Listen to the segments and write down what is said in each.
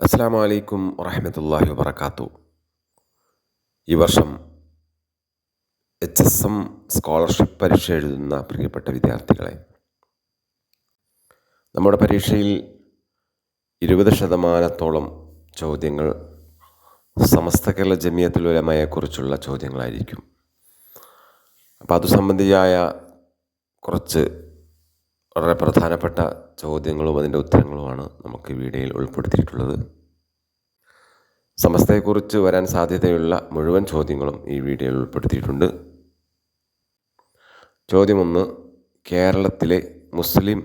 അസ്സാം വലൈക്കും വറഹമത്തല്ലാഹി വബർക്കാത്തു ഈ വർഷം എച്ച് എസ് എം സ്കോളർഷിപ്പ് പരീക്ഷ എഴുതുന്ന പ്രിയപ്പെട്ട വിദ്യാർത്ഥികളെ നമ്മുടെ പരീക്ഷയിൽ ഇരുപത് ശതമാനത്തോളം ചോദ്യങ്ങൾ സമസ്ത കേരള ജമിയത്തിൽ ഉലമയെക്കുറിച്ചുള്ള ചോദ്യങ്ങളായിരിക്കും. അപ്പോൾ അത് സംബന്ധിയായ കുറച്ച് വളരെ പ്രധാനപ്പെട്ട ചോദ്യങ്ങളും അതിന്റെ ഉത്തരങ്ങളുമാണ് നമുക്ക് വീഡിയോയിൽ ഉൾപ്പെടുത്തിയിട്ടുള്ളത്. സമസ്തയെക്കുറിച്ച് വരാൻ സാധ്യതയുള്ള മുഴുവൻ ചോദ്യങ്ങളും ഈ വീഡിയോയിൽ ഉൾപ്പെടുത്തിയിട്ടുണ്ട്. ചോദ്യമൊന്ന് കേരളത്തിലെ മുസ്ലിം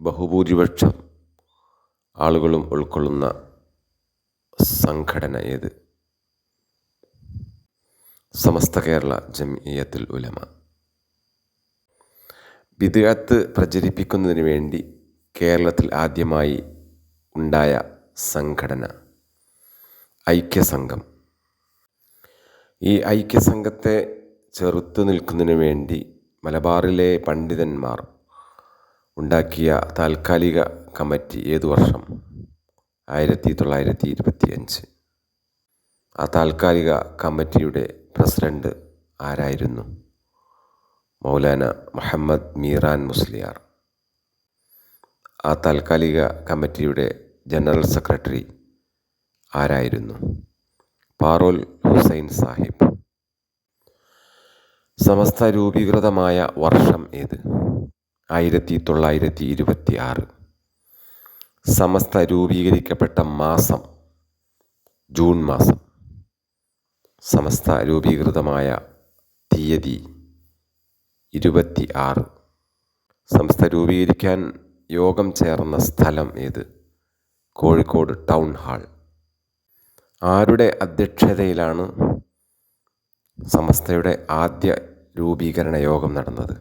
ബഹുഭൂരിപക്ഷം ആളുകളും ഉൾക്കൊള്ളുന്ന സംഘടന ഏത്? സമസ്ത കേരള ജമിയത്തുൽ ഉലമ. വിദഗ്ധത്ത് പ്രചരിപ്പിക്കുന്നതിന് വേണ്ടി കേരളത്തിൽ ആദ്യമായി ഉണ്ടായ സംഘടന ഐക്യസംഘം. ഈ ഐക്യസംഘത്തെ ചെറുത്തു നിൽക്കുന്നതിന് വേണ്ടി മലബാറിലെ പണ്ഡിതന്മാർ ഉണ്ടാക്കിയ താൽക്കാലിക കമ്മിറ്റി ഏതു വർഷം? ആയിരത്തി തൊള്ളായിരത്തി ഇരുപത്തി അഞ്ച് ആ താൽക്കാലിക കമ്മിറ്റിയുടെ പ്രസിഡന്റ് ആരായിരുന്നു? മൗലാന മുഹമ്മദ് മീറാൻ മുസ്ലിയാർ. ആ താൽക്കാലിക കമ്മിറ്റിയുടെ ജനറൽ സെക്രട്ടറി ആരായിരുന്നു? പാറോൽ ഹുസൈൻ സാഹിബ്. സമസ്ത രൂപീകൃതമായ വർഷം ഏത്? ആയിരത്തി തൊള്ളായിരത്തി ഇരുപത്തി ആറ് സമസ്ത രൂപീകരിക്കപ്പെട്ട മാസം ജൂൺ മാസം. സമസ്ത രൂപീകൃതമായ തീയതി ഇരുപത്തി ആറ് സംസ്ഥ രൂപീകരിക്കാൻ യോഗം ചേർന്ന സ്ഥലം ഏത്? Kozhikode town hall. ആരുടെ അധ്യക്ഷതയിലാണ് സമസ്തയുടെ ആദ്യ രൂപീകരണ യോഗം നടന്നത്?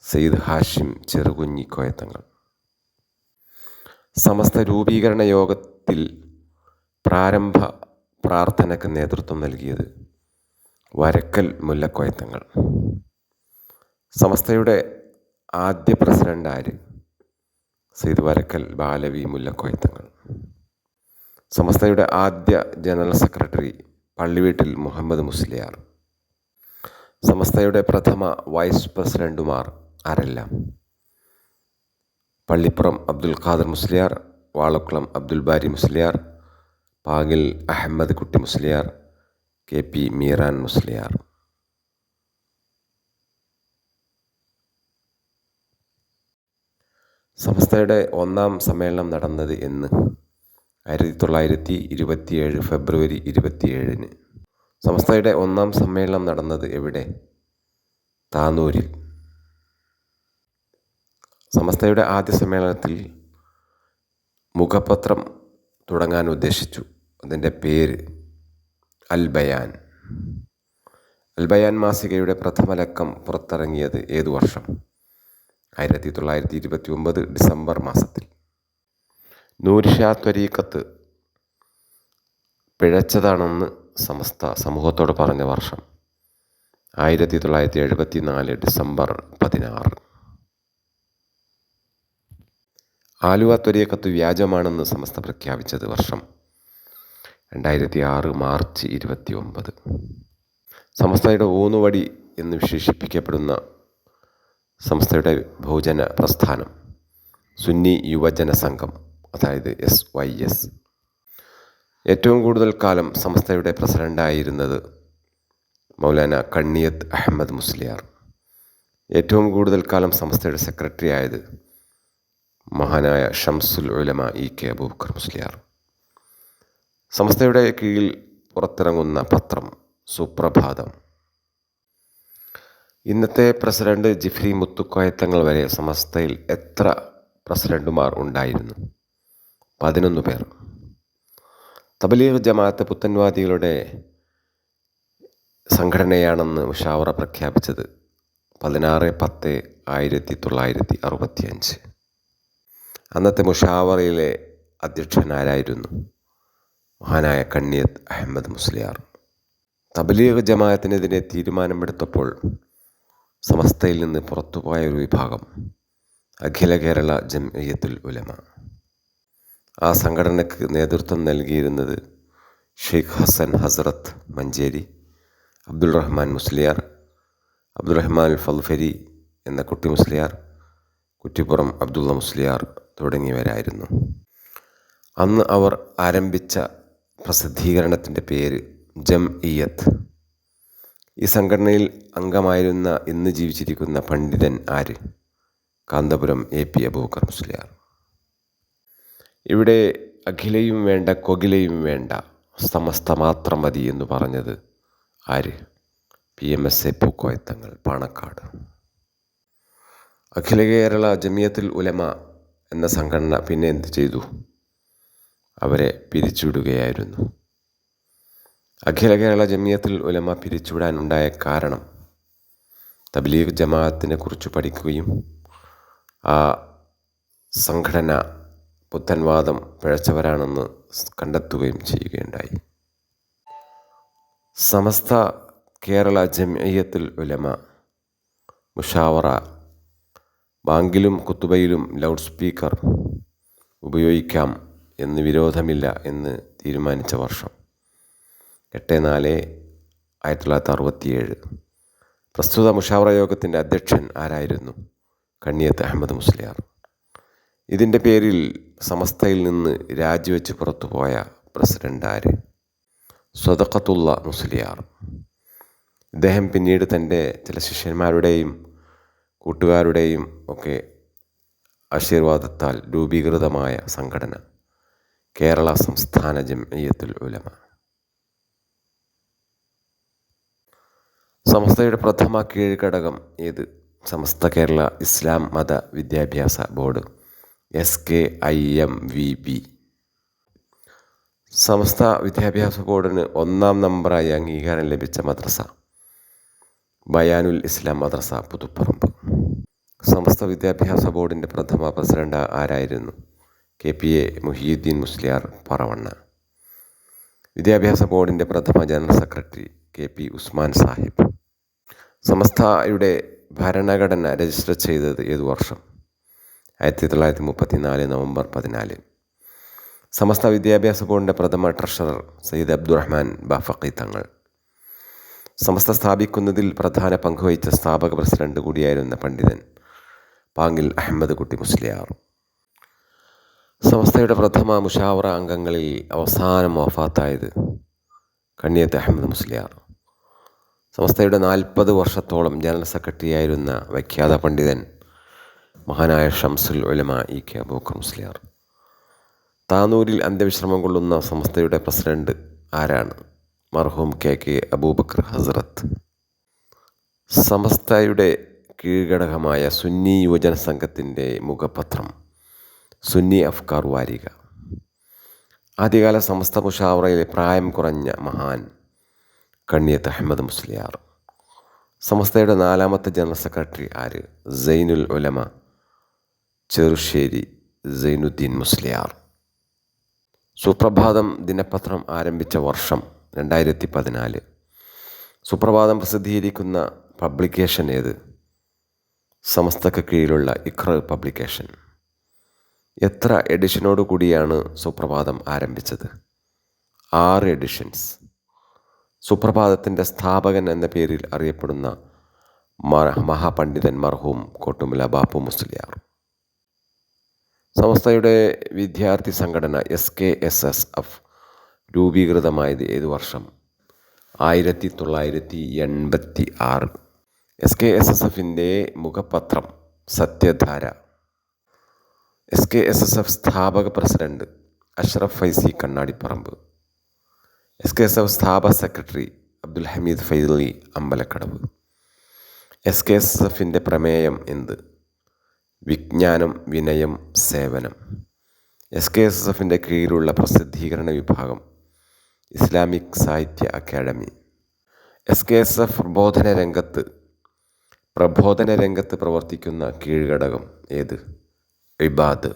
സെയ്ദ് ഹാഷിം ചെറുകുഞ്ഞി കോയത്തങ്ങൾ. സമസ്ത രൂപീകരണ യോഗത്തിൽ പ്രാരംഭ പ്രാർത്ഥനയ്ക്ക് നേതൃത്വം നൽകിയത് വരക്കൽ മുല്ലക്കോയത്തങ്ങൾ സമസ്തയുടെ ആദ്യ പ്രസിഡന്റ് ആര്? സെയ്ത് വരക്കൽ ബാലവി മുല്ലക്കോയത്തങ്ങൾ സമസ്തയുടെ ആദ്യ ജനറൽ സെക്രട്ടറി പള്ളിവീട്ടിൽ മുഹമ്മദ് മുസ്ലിയാർ. സമസ്തയുടെ പ്രഥമ വൈസ് പ്രസിഡന്റുമാർ ആരെല്ലാം? Pallippuram Abdul Khader Musliyar Valakkulam Abdul Bari Musliyar Pangil Ahmad Kutty Musliyar K P Meeran Musliyar. സംസ്ഥയുടെ ഒന്നാം സമ്മേളനം നടന്നത് എന്ന്. ആയിരത്തി തൊള്ളായിരത്തി ഇരുപത്തിയേഴ് ഫെബ്രുവരി ഇരുപത്തിയേഴിന്. സംസ്ഥയുടെ ഒന്നാം സമ്മേളനം നടന്നത് എവിടെ? താനൂരിൽ. സമസ്തയുടെ ആദ്യ സമ്മേളനത്തിൽ മുഖപത്രം തുടങ്ങാൻ ഉദ്ദേശിച്ചു. അതിന്റെ പേര് അൽബയാൻ. അൽബയാൻ അൽ ബയാൻ മാസികയുടെ പ്രഥമ ലക്കം പുറത്തിറങ്ങിയത് ഏതു വർഷം? ആയിരത്തി തൊള്ളായിരത്തി ഇരുപത്തി ഒമ്പത് ഡിസംബർ മാസത്തിൽ. നൂർഷാ ത്വരീക്കത്ത് പിഴച്ചതാണെന്ന് സമസ്ത സമൂഹത്തോട് പറഞ്ഞ വർഷം. ആയിരത്തി തൊള്ളായിരത്തി എഴുപത്തി നാല് ഡിസംബർ പതിനാറ്. ആലുവ ത്വരീക്കത്ത് വ്യാജമാണെന്ന് സമസ്ത പ്രഖ്യാപിച്ചത് വർഷം രണ്ടായിരത്തി ആറ് മാർച്ച് ഇരുപത്തി ഒമ്പത് സമസ്തയുടെ ഊന്നുവടി എന്ന് വിശേഷിപ്പിക്കപ്പെടുന്ന സംസ്ഥയുടെ ബഹുജന പ്രസ്ഥാനം. സുന്നി യുവജന സംഘം അതായത് എസ് വൈ എസ് ഏറ്റവും കൂടുതൽ കാലം സംസ്ഥയുടെ പ്രസിഡന്റായിരുന്നത് മൗലാന കണ്ണിയത്ത് അഹമ്മദ് മുസ്ലിയാർ. ഏറ്റവും കൂടുതൽ കാലം സംസ്ഥയുടെ സെക്രട്ടറി ആയത് മഹാനായ ഷംസുൽ ഉലമ ഇ കെ അബൂബക്കർ മുസ്ലിയാർ. സംസ്ഥയുടെ കീഴിൽ പുറത്തിറങ്ങുന്ന പത്രം സുപ്രഭാതം. ഇന്നത്തെ പ്രസിഡന്റ് ജിഫ്രി മുത്തുക്കോയത്തങ്ങൾ വരെ സമസ്തയിൽ എത്ര പ്രസിഡന്റുമാർ ഉണ്ടായിരുന്നു? പതിനൊന്ന് പേർ. തബലീഗ് ജമാഅത്ത് പുത്തൻവാദികളുടെ സംഘടനയാണെന്ന് മുഷാവറ പ്രഖ്യാപിച്ചത് പതിനാറ് പത്ത് ആയിരത്തി തൊള്ളായിരത്തി അറുപത്തി അഞ്ച് അന്നത്തെ മുഷാവറയിലെ അധ്യക്ഷനാരായിരുന്നു മഹാനായ കണ്ണിയത്ത് അഹമ്മദ് മുസ്ലിയാർ. തബലീഗ് ജമാഅത്തിനെതിരെ തീരുമാനമെടുത്തപ്പോൾ സമസ്തയിൽ നിന്ന് പുറത്തുപോയ ഒരു വിഭാഗം അഖില കേരള ജംഇയ്യത്തുൽ ഉലമ. ആ സംഘടനയ്ക്ക് നേതൃത്വം നൽകിയിരുന്നത് ഷെയ്ഖ് ഹസൻ ഹസ്രത്ത് മഞ്ചേരി അബ്ദുൾ റഹ്മാൻ മുസ്ലിയാർ അബ്ദുൾ റഹ്മാൻ ഫൽഫരി എന്ന കുട്ടി മുസ്ലിയാർ കുറ്റിപ്പുറം അബ്ദുള്ള മുസ്ലിയാർ തുടങ്ങിയവരായിരുന്നു. അന്ന് അവർ ആരംഭിച്ച പ്രസിദ്ധീകരണത്തിന്റെ പേര് ജംഇയ്യത്ത് ഈ സംഘടനയിൽ അംഗമായിരുന്ന ഇന്ന് ജീവിച്ചിരിക്കുന്ന പണ്ഡിതൻ ആര്? Kanthapuram A P Abubakar Musliyar. ഇവിടെ അഖിലയും വേണ്ട കൊകിലയും വേണ്ട സമസ്ത മാത്രം മതി എന്ന് പറഞ്ഞത് ആര്? P M S A Pookoya Thangal Panakkad. Akhila Kerala Jamiyyathul Ulama എന്ന സംഘടന പിന്നെ എന്ത് ചെയ്തു? അവരെ പിരിച്ചുവിടുകയായിരുന്നു. അഖില കേരള ജമിയത്തുൽ ഉലമ പിരിച്ചുവിടാനുണ്ടായ കാരണം തബ്ലീഗ് ജമാഅത്തിനെ കുറിച്ച് പഠിക്കുകയും ആ സംഘടന പുത്തൻവാദം പിഴച്ചവരാണെന്ന് കണ്ടെത്തുകയും ചെയ്യുകയുണ്ടായി. സമസ്ത കേരള ജമിയത്തുൽ ഉലമ മുഷാവറ ബാങ്കിലും കുത്തുബയിലും ലൗഡ് സ്പീക്കർ ഉപയോഗിക്കാം എന്ന് വിരോധമില്ല എന്ന് തീരുമാനിച്ച വർഷം. എട്ട് നാല് ആയിരത്തി തൊള്ളായിരത്തി അറുപത്തിയേഴ് പ്രസ്തുത മുഷാവറ യോഗത്തിന്റെ അധ്യക്ഷൻ ആരായിരുന്നു? കണ്ണിയത്ത് അഹമ്മദ് മുസ്ലിയാർ. ഇതിന്റെ പേരിൽ സമസ്തയിൽ നിന്ന് രാജിവെച്ച് പുറത്തുപോയ പ്രസിഡന്റ് ആര്? സ്വതക്കത്തുള്ള മുസ്ലിയാർ. ഇദ്ദേഹം പിന്നീട് തന്റെ ചില ശിഷ്യന്മാരുടെയും കൂട്ടുകാരുടെയും ഒക്കെ ആശീർവാദത്താൽ രൂപീകൃതമായ സംഘടന കേരള സംസ്ഥാന ജംഇയ്യത്തുൽ ഉലമ. സമസ്തയുടെ പ്രഥമ കീഴ്ഘടകം ഏത്? സമസ്ത Kerala Islam Matha Vidyabhyasa board. S K I M V B Samastha വിദ്യാഭ്യാസ ബോർഡിന് ഒന്നാം നമ്പറായി അംഗീകാരം ലഭിച്ച മദ്രസ. ബയാനുൽ ഇസ്ലാം മദ്രസ പുതുപ്പറമ്പ്. സമസ്ത വിദ്യാഭ്യാസ ബോർഡിന്റെ പ്രഥമ പ്രസിഡന്റ് ആരായിരുന്നു? K P A Muhiyuddeen Musliyar Paravanna. വിദ്യാഭ്യാസ ബോർഡിന്റെ പ്രഥമ general secretary K P Usman Sahib. സമസ്തയുടെ ഭരണഘടന രജിസ്റ്റർ ചെയ്തത് ഏത് വർഷം? ആയിരത്തി തൊള്ളായിരത്തി മുപ്പത്തി നാല് നവംബർ പതിനാല്. സമസ്ത വിദ്യാഭ്യാസ ബോർഡിന്റെ പ്രഥമ ട്രഷറർ സയ്യിദ് അബ്ദുറഹ്മാൻ ബാഫക്കി തങ്ങൾ. സമസ്ത സ്ഥാപിക്കുന്നതിൽ പ്രധാന പങ്കുവഹിച്ച സ്ഥാപക പ്രസിഡന്റ് കൂടിയായിരുന്ന പണ്ഡിതൻ പാങ്ങിൽ അഹമ്മദ് കുട്ടി മുസ്ലിയാർ. സമസ്തയുടെ പ്രഥമ മുഷാവറ അംഗങ്ങളിൽ അവസാനം വഫാത്തായത് കണ്ണിയത്ത് അഹമ്മദ് മുസ്ലിയാർ. സമസ്തയുടെ നാൽപ്പത് വർഷത്തോളം ജനറൽ സെക്രട്ടറിയായിരുന്ന വിഖ്യാത പണ്ഡിതൻ മഹാനായ ഷംസുൽ ഉലമ ഇ കെ അബൂക്കർ മുസ്ലിയാർ. താനൂരിൽ അന്ത്യവിശ്രമം കൊള്ളുന്ന സംസ്ഥയുടെ പ്രസിഡന്റ് ആരാണ്? മർഹൂം കെ കെ അബൂബക്കർ ഹസ്രത്ത്. സമസ്തയുടെ കീഴ്ഘടകമായ സുന്നി യുവജന സംഘത്തിന്റെ മുഖപത്രം സുന്നി അഫ്കാർ വാരിക. ആദ്യകാല സമസ്ത മുഷാവറയിലെ പ്രായം കുറഞ്ഞ മഹാൻ കണ്ണിയത്ത് അഹമ്മദ് മുസ്ലിയാർ. സമസ്തയുടെ നാലാമത്തെ ജനറൽ സെക്രട്ടറി ആര്? സൈനുൽ ഉലമ ചെറുശ്ശേരി സൈനുദ്ദീൻ മുസ്ലിയാർ. സുപ്രഭാതം ദിനപത്രം ആരംഭിച്ച വർഷം രണ്ടായിരത്തി പതിനാല് സുപ്രഭാതം പ്രസിദ്ധീകരിക്കുന്ന പബ്ലിക്കേഷൻ ഏത്? സമസ്തക്ക് കീഴിലുള്ള ഇഖ്ര പബ്ലിക്കേഷൻ. എത്ര എഡിഷനോട് കൂടിയാണ് സുപ്രഭാതം ആരംഭിച്ചത്? ആറ് എഡിഷൻസ് സുപ്രഭാതത്തിന്റെ സ്ഥാപകൻ എന്ന പേരിൽ അറിയപ്പെടുന്ന മഹാപണ്ഡിതൻ മർഹൂം കോട്ടുമില ബാപ്പു മുസ്ലിയാർ. സംസ്ഥയുടെ വിദ്യാർത്ഥി സംഘടന S K S S F രൂപീകൃതമായത് ഏത് വർഷം? ആയിരത്തി തൊള്ളായിരത്തി എൺപത്തി ആറ് എസ് കെ എസ് എസ് എഫിന്റെ മുഖപത്രം Sathyadhara. S K S S F സ്ഥാപക president Ashraf Faizy Kannadiparamba. S K S F സ്ഥാപക secretary Abdul Hameed Faizali Ambalakkadavu. S K S എഫിന്റെ പ്രമേയം എന്ത്? വിജ്ഞാനം വിനയം സേവനം. എസ് കെ എസ് എഫിന്റെ കീഴിലുള്ള പ്രസിദ്ധീകരണ വിഭാഗം Islamic Sahitya academy. S K S F പ്രബോധന രംഗത്ത് പ്രബോധന രംഗത്ത് പ്രവർത്തിക്കുന്ന കീഴ്ഘടകം ഏത്? Ibad.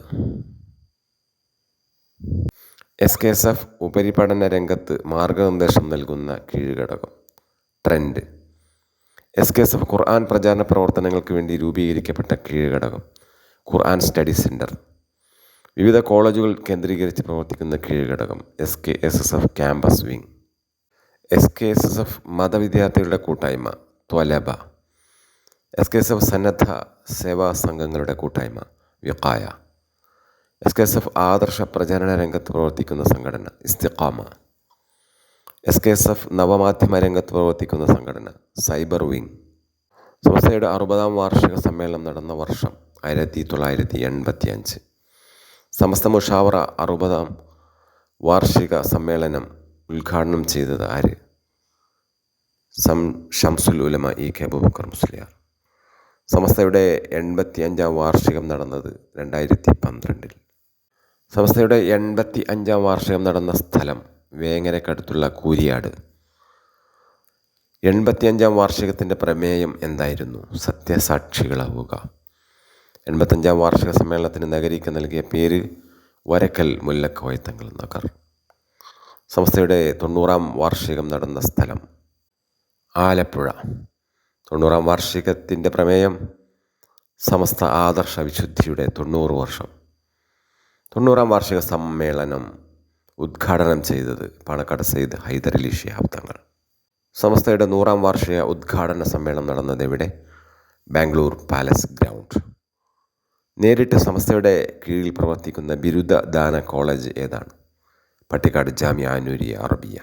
S K S F ഉപരിപഠന രംഗത്ത് മാർഗനിർദ്ദേശം നൽകുന്ന കീഴ്ഘടകം. Trend S K S F Quran പ്രചാരണ പ്രവർത്തനങ്ങൾക്ക് വേണ്ടി രൂപീകരിക്കപ്പെട്ട കീഴ്ഘടകം. ഖുർആൻ സ്റ്റഡി സെന്റർ വിവിധ കോളേജുകൾ കേന്ദ്രീകരിച്ച് പ്രവർത്തിക്കുന്ന കീഴ്ഘടകം. S K S S F campus wing. S K S S F മതവിദ്യാർത്ഥികളുടെ കൂട്ടായ്മ. Twalaba. S K S F സന്നദ്ധ സേവാ സംഘങ്ങളുടെ കൂട്ടായ്മ. Vikaya S K S F ആദർശ പ്രചരണ രംഗത്ത് പ്രവർത്തിക്കുന്ന സംഘടന Isthiqama. S K S F നവമാധ്യമ രംഗത്ത് പ്രവർത്തിക്കുന്ന സംഘടന സൈബർ വിങ്. സംസ്ഥയുടെ അറുപതാം വാർഷിക സമ്മേളനം നടന്ന വർഷം ആയിരത്തി തൊള്ളായിരത്തി എൺപത്തി അഞ്ച് സമസ്ത മുഷാവറ അറുപതാം വാർഷിക സമ്മേളനം ഉദ്ഘാടനം ചെയ്തത് ആര്? സം ഷംസുൽ ഉലമ ഇ കെ അബൂബക്കർ മുസ്ലിയാർ. സമസ്തയുടെ എൺപത്തി അഞ്ചാം വാർഷികം നടന്നത് രണ്ടായിരത്തി പന്ത്രണ്ടിൽ സമസ്തയുടെ എൺപത്തി അഞ്ചാം വാർഷികം നടന്ന സ്ഥലം വേങ്ങരക്കടുത്തുള്ള കൂരിയാട്. എൺപത്തിയഞ്ചാം വാർഷികത്തിന്റെ പ്രമേയം എന്തായിരുന്നു? സത്യസാക്ഷികളാവുക. എൺപത്തഞ്ചാം വാർഷിക സമ്മേളനത്തിന് നഗരിക്ക് നൽകിയ പേര് വരക്കൽ മുല്ലക്കോയത്തങ്ങൾ നഗർ. സംസ്ഥയുടെ തൊണ്ണൂറാം വാർഷികം നടന്ന സ്ഥലം ആലപ്പുഴ. തൊണ്ണൂറാം വാർഷികത്തിന്റെ പ്രമേയം സമസ്ത ആദർശ വിശുദ്ധിയുടെ തൊണ്ണൂറ് വർഷം. തൊണ്ണൂറാം വാർഷിക സമ്മേളനം ഉദ്ഘാടനം ചെയ്തത് പാണക്കാട് സെയ്ദ് ഹൈദരലി ഷിഹാബ് തങ്ങൾ. സമസ്തയുടെ നൂറാം വാർഷിക ഉദ്ഘാടന സമ്മേളനം നടന്നത് എവിടെ? Bangalore palace ground. നേരിട്ട് സമസ്തയുടെ കീഴിൽ പ്രവർത്തിക്കുന്ന ബിരുദ ദാന കോളേജ് ഏതാണ്? പട്ടിക്കാട് ജാമ്യ അനൂരിയ അറബിയ.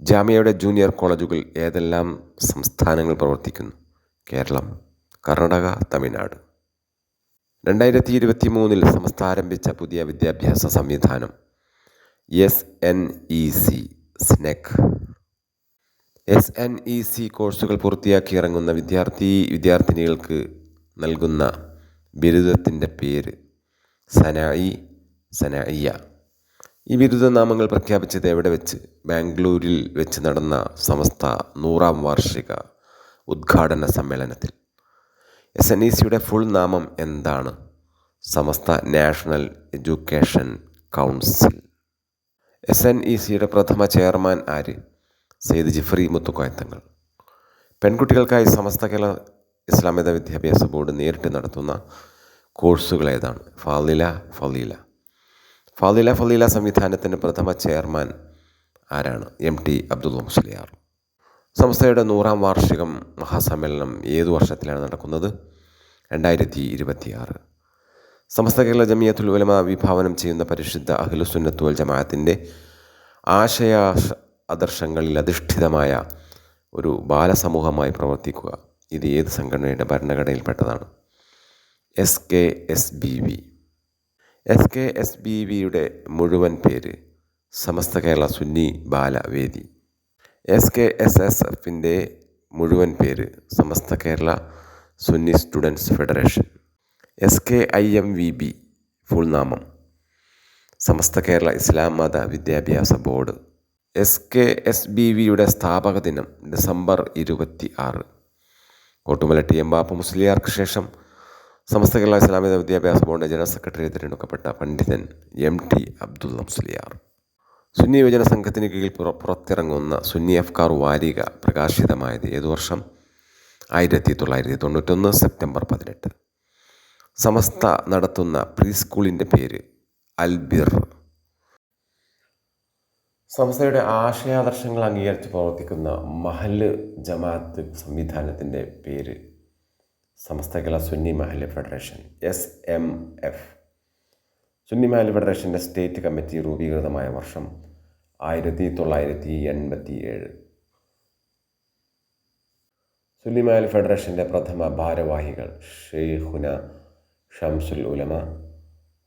ജാമ്യയുടെ ജൂനിയർ കോളേജുകൾ ഏതെല്ലാം സംസ്ഥാനങ്ങൾ പ്രവർത്തിക്കുന്നു? കേരളം കർണാടക തമിഴ്നാട്. രണ്ടായിരത്തി ഇരുപത്തി മൂന്നിൽ സംസ്ഥാരംഭിച്ച പുതിയ വിദ്യാഭ്യാസ സംവിധാനം. S N E C SNEC. S N E C കോഴ്സുകൾ പൂർത്തിയാക്കി ഇറങ്ങുന്ന വിദ്യാർത്ഥി വിദ്യാർത്ഥിനികൾക്ക് നൽകുന്ന ബിരുദത്തിന്റെ പേര് സനായി സനായിയ. ഈ ബിരുദനാമങ്ങൾ പ്രഖ്യാപിച്ചത് എവിടെ വെച്ച്? ബാംഗ്ലൂരിൽ വെച്ച് നടന്ന സംസ്ഥ നൂറാം വാർഷിക ഉദ്ഘാടന സമ്മേളനത്തിൽ. എസ് എൻ ഇ സിയുടെ ഫുൾ നാമം എന്താണ്? Samastha National Education Council. S N E സിയുടെ പ്രഥമ ചെയർമാൻ ആര്? സെയ്ദ് ജിഫ്രി മുത്തുക്കോയത്തങ്ങൾ. പെൺകുട്ടികൾക്കായി സമസ്ത കേരള ഇസ്ലാമിക വിദ്യാഭ്യാസ ബോർഡ് നേരിട്ട് നടത്തുന്ന കോഴ്സുകൾ ഏതാണ്? ഫാലില ഫലീല. ഫാലില ഫലീല സംവിധാനത്തിന്റെ പ്രഥമ ചെയർമാൻ ആരാണ്? M T Abdulla Musliyar. സംസ്ഥയുടെ നൂറാം വാർഷികം മഹാസമ്മേളനം ഏതു വർഷത്തിലാണ് നടക്കുന്നത്? രണ്ടായിരത്തി ഇരുപത്തിയാറ് സമസ്ത കേരള ജമിയത്തുൽ ഉലമ വിഭാവനം ചെയ്യുന്ന പരിശുദ്ധ അഖിലുസുന്നത്തു വൽ ജമാഅത്തിന്റെ ആശയ ആദർശങ്ങളിൽ അധിഷ്ഠിതമായ ഒരു ബാലസമൂഹമായി പ്രവർത്തിക്കുക. ഇത് ഏത് സംഘടനയുടെ ഭരണഘടനയിൽപ്പെട്ടതാണ്? S K S B V. S K S B വിയുടെ മുഴുവൻ പേര് Samastha Kerala Sunni Balavedi. S K S S എഫിന്റെ മുഴുവൻ പേര് Samastha Kerala Sunni Students Federation. S K I M V B full നാമം. Samastha Kerala Islam Matha Vidyabhyasa board. S K S B വിയുടെ സ്ഥാപക ദിനം ഡിസംബർ ഇരുപത്തി ആറ് Kottumala T M ബാപ്പ മുസ്ലിയാർക്ക് ശേഷം സമസ്ത കേരള ഇസ്ലാമിക വിദ്യാഭ്യാസ ബോർഡിന്റെ ജനറൽ സെക്രട്ടറി തിരഞ്ഞെടുക്കപ്പെട്ട പണ്ഡിതൻ എം ടി അബ്ദുള്ള മുസ്ലിയാർ. സുന്നി യുവജന സംഘത്തിന് കീഴിൽ പുറ പുറത്തിറങ്ങുന്ന സുന്നി അഫ്കാർ വാരിക പ്രകാശിതമായത് ഏതു വർഷം? ആയിരത്തി തൊള്ളായിരത്തി തൊണ്ണൂറ്റൊന്ന് സെപ്റ്റംബർ പതിനെട്ട്. സമസ്ത നടത്തുന്ന പ്രീ സ്കൂളിന്റെ പേര് അൽബിർ. സംസ്ഥയുടെ ആശയാദർശങ്ങൾ അംഗീകരിച്ച് പ്രവർത്തിക്കുന്ന മഹൽ ജമാഅത്ത് സംവിധാനത്തിന്റെ പേര് Samastha Kerala Sunni Mahal Federation S M F Sunni മാലി ഫെഡറേഷന്റെ സ്റ്റേറ്റ് കമ്മിറ്റി രൂപീകൃതമായ വർഷം ആയിരത്തി തൊള്ളായിരത്തി എൺപത്തി ഏഴ് സുന്നി മാലി ഫെഡറേഷന്റെ പ്രഥമ ഭാരവാഹികൾ Shaikhuna Shamsul Ulama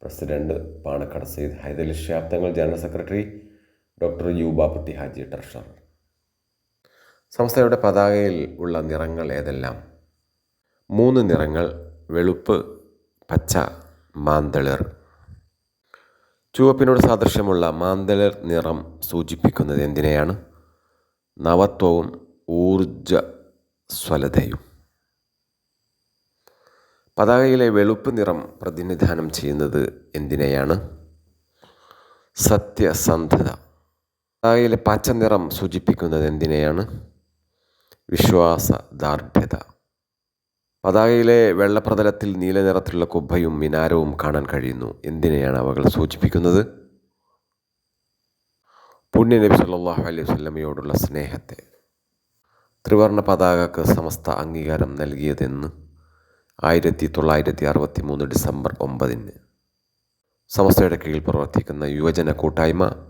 president Panakkad Sayyid Haidarali Shihab Thangal general secretary doctor Yubaputty Haji treasurer. സംസ്ഥയുടെ പതാകയിൽ ഉള്ള നിറങ്ങൾ ഏതെല്ലാം? മൂന്ന് നിറങ്ങൾ വെളുപ്പ് പച്ച മാന്തളിർ. ചുവപ്പിനോട് സാദൃശ്യമുള്ള മാന്തലർ നിറം സൂചിപ്പിക്കുന്നത് എന്തിനെയാണ്? നവത്വവും ഊർജസ്വലതയും. പതാകയിലെ വെളുപ്പ് നിറം പ്രതിനിധാനം ചെയ്യുന്നത് എന്തിനെയാണ്? സത്യസന്ധത. പതാകയിലെ പച്ച നിറം സൂചിപ്പിക്കുന്നത് എന്തിനെയാണ്? വിശ്വാസ ദാർഢ്യത പതാകയിലെ വെള്ളപ്രതലത്തിൽ നീലനിറത്തിലുള്ള കുബ്ബയും മിനാരവും കാണാൻ കഴിയുന്നു. എന്തിനെയാണ് അവകൾ സൂചിപ്പിക്കുന്നത്? പുണ്യ നബി സല്ലാഹു അലൈഹി വല്ലമയോടുള്ള സ്നേഹത്തെ. ത്രിവർണ പതാകക്ക് സമസ്ത അംഗീകാരം നൽകിയതെന്ന് ആയിരത്തി തൊള്ളായിരത്തി അറുപത്തി മൂന്ന് ഡിസംബർ ഒമ്പതിന്. സമസ്തയുടെ കീഴിൽ പ്രവർത്തിക്കുന്ന യുവജന കൂട്ടായ്മ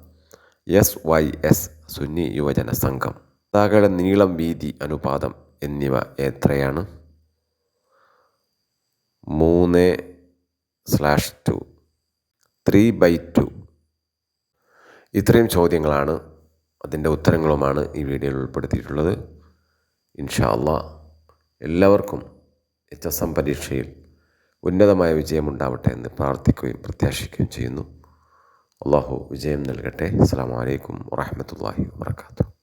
എസ് വൈ എസ് സുന്നി യുവജന സംഘം. പതാകയുടെ നീളം വീതി അനുപാതം എന്നിവ എത്രയാണ്? മൂന്ന് slash two three by two ഇത്രയും ചോദ്യങ്ങളാണ് അതിന്റെ ഉത്തരങ്ങളുമാണ് ഈ വീഡിയോയിൽ ഉൾപ്പെടുത്തിയിട്ടുള്ളത്. ഇൻഷാ അള്ളാ എല്ലാവർക്കും എച്ച് എസ് എം പരീക്ഷയിൽ ഉന്നതമായ വിജയമുണ്ടാവട്ടെ എന്ന് പ്രാർത്ഥിക്കുകയും പ്രത്യാശിക്കുകയും ചെയ്യുന്നു. അള്ളാഹു വിജയം നൽകട്ടെ. അസ്സാം വലൈക്കും വാഹമത്തല്ലാഹി വാത്തു